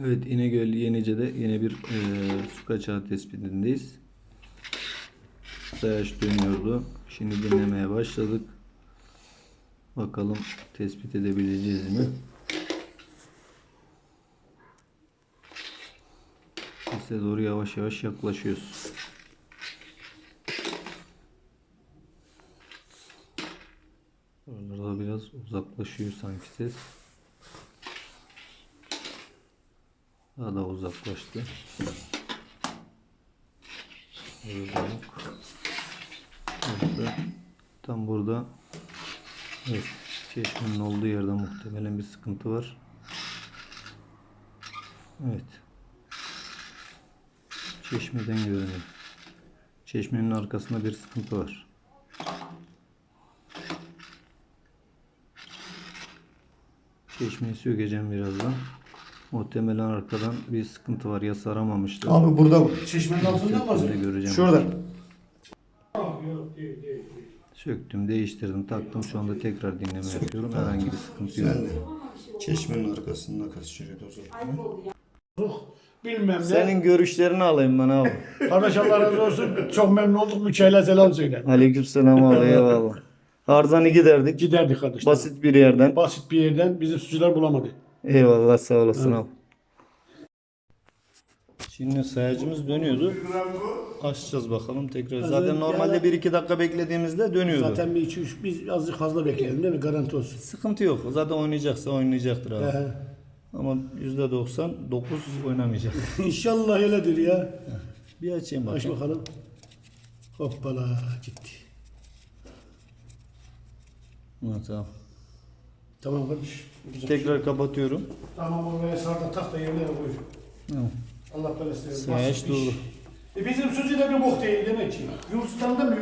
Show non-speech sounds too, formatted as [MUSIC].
Evet İnegöl Yenice'de yine bir eee su kaçağı tespitindeyiz. Sayaç dönüyordu. Şimdi dinlemeye başladık. Bakalım tespit edebileceğiz mi? Size doğru yavaş yavaş yaklaşıyoruz. Oralarda biraz uzaklaşıyor sanki ses. Daha da uzaklaştı. Burada yok. Burada, tam burada evet, çeşmenin olduğu yerde muhtemelen bir sıkıntı var. Evet. Çeşmeden görünüyor. Çeşmenin arkasında bir sıkıntı var. Çeşmeyi sökeceğim birazdan. Muhtemelen arkadan bir sıkıntı var. Ya saramamışlar. Abi burada bu. Çeşmenin altında mı var? göreceğim. Şurada. Söktüm, değiştirdim, taktım. Şu anda tekrar dinleme yapıyorum. Herhangi bir sıkıntı yok. Sen de. Çeşmenin arkasında kaçırıyordu o zaman. Bilmem ne. Senin görüşlerini alayım ben abi. [LAUGHS] Kardeş Allah razı olsun. Çok memnun olduk. Müçeyle selam söyle. Aleykümselam abi eyvallah. [LAUGHS] Arzanı giderdik. Giderdik kardeş. Basit bir yerden. Basit bir yerden bizim suçlular bulamadı. Eyvallah sağ olasın abi. Şimdi sayacımız dönüyordu. Açacağız bakalım tekrar. Zaten normalde 1-2 dakika beklediğimizde dönüyordu. Zaten bir iki üç biz azıcık fazla bekleyelim değil mi? Garanti olsun. Sıkıntı yok. Zaten oynayacaksa oynayacaktır abi. He. Ama %99 oynamayacak. [LAUGHS] İnşallah öyledir ya. Bir açayım Aç bakalım. bakalım. Hoppala gitti. Evet, tamam. Tamam kardeş. Güzel. Tekrar kapatıyorum. Tamam oraya sarda tak da yerlere koy. Tamam. Allah belasını versin. Bir iş. doğru. E bizim sucu da bir bok değil demek ki. Yunus'tan da mı